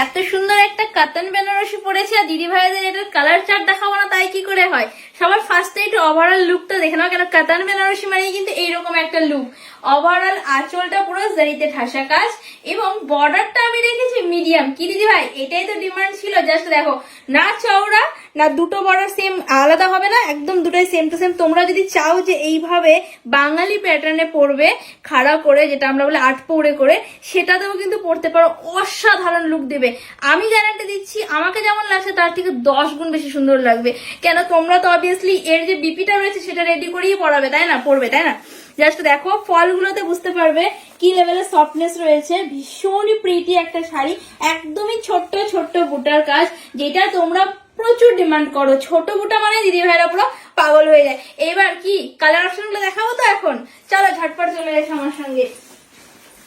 এত সুন্দর একটা কাতান বেনারসি পরেছে আর দিদি ভাইদের এটার কালার চার্ট দেখাবো না, তাই কি করে হয়? সবার ফার্স্টে একটু ওভারঅল লুকটা দেখে নাও, কেন কাতান বেনারসি মানে কিন্তু এইরকম একটা লুক ওভারঅল আঁচলটা পুরো জারিতে ঠাসা কাজ এবং বর্ডারটা আমি রেখেছি মিডিয়াম কি দিদি ভাই? এটাই তো ডিমান্ড ছিল জাস্ট দেখো। না চওড়া না, দুটো বর্ডার সেম আলাদা হবে না, একদম দুটোই সেম টু সেম তোমরা যদি চাও যে এইভাবে বাঙালি প্যাটার্নে পরবে খাড়া করে, যেটা আমরা বলে আট পৌড়ে করে, সেটাতেও কিন্তু পড়তে পারো, অসাধারণ লুক দেবে। আমি গ্যারান্টি দিচ্ছি, আমাকে যেমন লাগছে, তার থেকে দশ গুণ বেশি সুন্দর লাগবে। কেন, তোমরা তো অবভিয়াসলি এর যে বিপিটা রয়েছে, সেটা রেডি করেই পড়াবে, তাই না? পড়বে, তাই না? জাস্ট দেখো, ফলগুলোতে বুঝতে পারবে কি লেভেলের সফটনেস রয়েছে। ভীষণই প্রিটি একটা শাড়ি, একদমই ছোট্ট ছোট্ট বুটার কাজ, যেটা তোমরা প্রচুর ডিমান্ড করো। ছোট বুটা মানে দিদি ভাইরা পুরো পাগল হয়ে যায়। এবার কি? কালার অপশনগুলো দেখাবো তো এখন? চলো ঝটপট চলে এসো আমার সঙ্গে।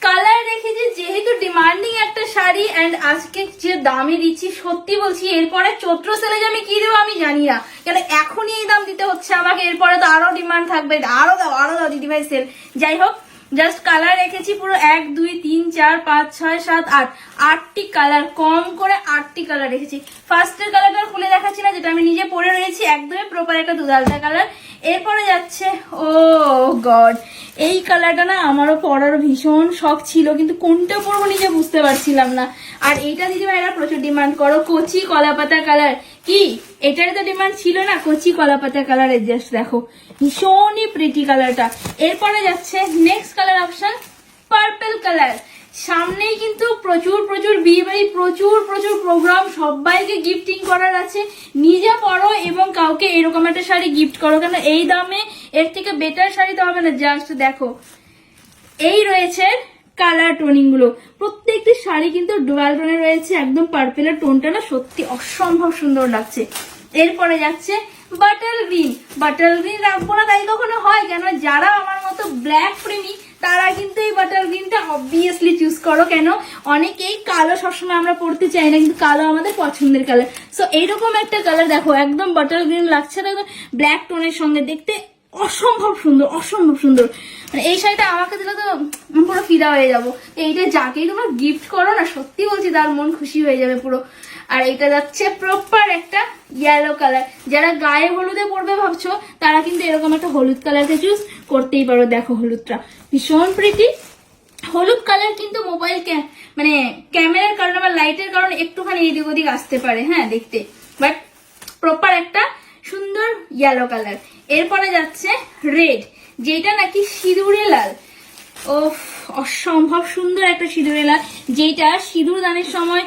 কালার রেখেছি যেহেতু ডিমান্ডিং একটা শাড়ি অ্যান্ড আজকে যে দামে দিচ্ছি, সত্যি বলছি, এরপরে চৈত্র সেলে যে আমি কি দেবো আমি জানি না। কেন এখনই এই দাম দিতে হচ্ছে আমাকে, এরপরে তো আরও ডিমান্ড থাকবে, আরও দাও আরও দাও দিদিভাই সেল যাই হোক জাস্ট কালার রেখেছি পুরো এক, দুই, তিন, চার, পাঁচ, ছয়, সাত, আট। আটটি কালার কম করে আটটি কালার রেখেছি। ফার্স্টের কালারটা খুলে দেখাচ্ছি না, যেটা আমি নিজে পরে রয়েছি, একদমই প্রপার একটা দুধালটা কালার এরপরে যাচ্ছে, ও গড, এই কালারটা না আমারও পরার ভীষণ শখ ছিল, কিন্তু কোনটা পরবো নিজে বুঝতে পারছিলাম না। আর এইটা দিদি ভাইরা প্রচুর ডিমান্ড করো, কচি কলাপাতা কালার কি? এটার তো ডিমান্ড ছিল না? কচি কলা কলাপাতা কালারের জাস্ট দেখো। ভীষণই প্রিটি কালারটা এরপরে যাচ্ছে next colour option purple colour সামনেই কিন্তু প্রচুর প্রচুর বিয়ে বাড়ি প্রচুর প্রচুর প্রোগ্রাম সবাইকে গিফটিং করার আছে। নিজে পরো এবং কাউকে এরকম একটা শাড়ি গিফট করো, কেন এই দামে এর থেকে বেটার শাড়ি তো হবে না জাস্ট দেখো। এই রয়েছে কালার টোনিংগুলো। প্রত্যেকটি শাড়ি কিন্তু ডুয়াল টোনে রয়েছে, একদম পার্পেলের টোনটা না, সত্যি অসম্ভব সুন্দর লাগছে। এরপরে যাচ্ছে বাটার গ্রিন বাটার গ্রিন রাখব না, তাই কখনো হয় কেন? যারা আমার মতো ব্ল্যাক প্রেমী, তারা কিন্তু এই বাটার গ্রিনটা অবভিয়াসলি চুজ করো কেন? অনেকেই কালো সবসময় আমরা পড়তে চাই না, কিন্তু কালো আমাদের পছন্দের কালার সো এইরকম একটা কালার দেখো, একদম বাটার গ্রিন লাগছে একদম ব্ল্যাক টোনের সঙ্গে। দেখতে অসম্ভব সুন্দর অসম্ভব সুন্দর। মানে এই শাড়িটা আমাকে দিলে তো পুরো ফিদা হয়ে যাব। এইটা যাকেই তোমরা গিফট করো না, সত্যি বলছি তার মন খুশি হয়ে যাবে পুরো। আর এটা যাচ্ছে প্রপার একটা ইয়েলো কালার যারা গায়ে হলুদে পড়বে ভাবছ, তারা কিন্তু এরকম একটা হলুদ কালারকে চুজ করতেই পারো। দেখো হলুদটা। ভীষণ প্রীতি হলুদ কালার কিন্তু মোবাইল মানে ক্যামেরার কারণে বা লাইটের কারণে একটুখানি এদিক ওদিক আসতে পারে হ্যাঁ দেখতে। বাট প্রপার একটা সুন্দর ইয়েলো কালার এরপরে যাচ্ছে রেড যেটা নাকি সিঁদুরে লাল। ও অসম্ভব সুন্দর একটা সিঁদুরে লাল, যেটা সিঁদুর দানের সময়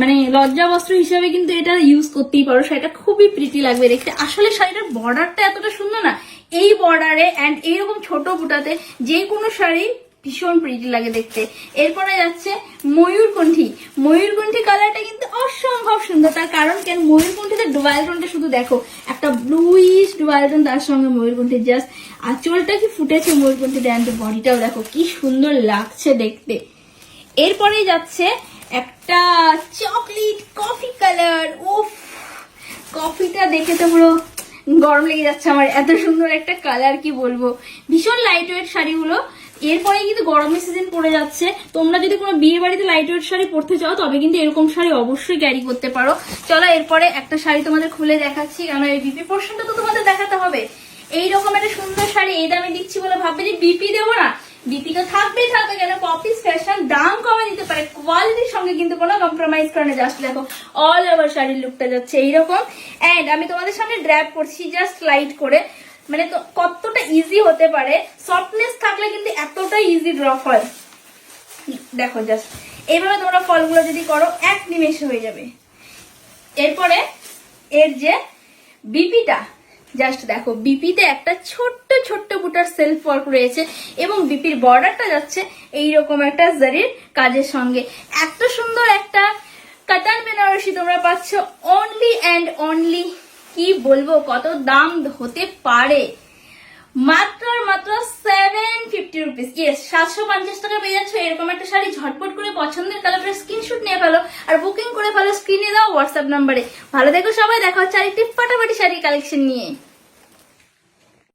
মানে লজ্জা বস্ত্র হিসাবে কিন্তু এটা ইউজ করতেই পারো। শাড়িটা খুবই প্রীতি লাগবে দেখতে। আসলে শাড়িটার বর্ডারটা এতটা সুন্দর না। এই বর্ডারে অ্যান্ড এইরকম ছোট বুটাতে যে কোনো শাড়ি ভীষণ প্রিটি লাগে দেখতে। এরপরে যাচ্ছে ময়ূরকণ্ঠী। ময়ূরকণ্ঠী কালারটা কিন্তু অসম্ভব সুন্দর। তার কারণ কেন ময়ূরকণ্ঠীতে ডুয়াল টোনটা শুধু দেখো, একটা ব্লুইশ ডুয়াল তার সঙ্গে ময়ূরকণ্ঠী জাস্ট আঁচলটা কি ফুটেছে ময়ূরকণ্ঠী ড্যান্ড বডিটাও দেখো, কি সুন্দর লাগছে দেখতে। এরপরেই যাচ্ছে একটা চকলেট কফি কালার উফ কফিটা দেখে তো পুরো গরম লেগে যাচ্ছে আমার। এত সুন্দর একটা কালার কি বলব? ভীষণ লাইট ওয়েট শাড়িগুলো। এরপরে কিন্তু গরমের সিজন পড়ে যাচ্ছে। তোমরা যদি কোনো বিয়ে বাড়িতে লাইট ওয়েট শাড়ি পরতে চাও, তবে কিন্তু এরকম শাড়ি অবশ্যই ক্যারি করতে পারো। চলো, এরপরে একটা শাড়ি তোমাদের খুলে দেখাচ্ছি। কারণ এই বিপি পোর্শনটা তো তোমাদের দেখাতে হবে। এইরকম একটা সুন্দর শাড়ি, এই দামে দিচ্ছি বলে ভাববে যে বিপি দেবো না। বিপি তো থাকবেই থাকবে, কেন? কপিস ফ্যাশন দাম কমে দিতে পারে। কোয়ালিটির সঙ্গে কিন্তু কোনো কম্প্রোমাইজ করে না। জাস্ট দেখো অল ওভার শাড়ির লুকটা যাচ্ছে এইরকম। এন্ড আমি তোমাদের সামনে ড্র্যাপ করছি জাস্ট লাইট করে। মানে কতটা ইজি হতে পারে? সফটনেস থাকলে কিন্তু এতটা ইজি ড্রপ হয়। দেখো জাস্ট এইভাবে তোমরা ফলগুলো যদি করো, এক নিমেষে হয়ে যাবে। এরপরে এর যে বিপিটা জাস্ট দেখো বিপিতে একটা ছোট্ট ছোট্ট বুটার সেলফ ওয়ার্ক রয়েছে এবং বিপির বর্ডারটা যাচ্ছে এইরকম একটা জারির কাজের সঙ্গে। এত সুন্দর একটা কাতান বেনারসি তোমরা পাচ্ছ অনলি অ্যান্ড অনলি কি বলব, কত দাম হতে পারে? মাত্র মাত্র সেভেন ফিফটি রুপিস ইয়েস সাতশো পঞ্চাশ টাকা পেয়ে যাচ্ছ। এরকম একটা শাড়ি ঝটপট করে পছন্দের কালারের স্ক্রিনশট নিয়ে ফেলো আর বুকিং করে ফেলো স্ক্রিনে দাও হোয়াটসঅ্যাপ নাম্বারে ভালো দেখো সবাই, দেখা হচ্ছে আরেকটি ফাটাফাটি শাড়ি কালেকশন নিয়ে।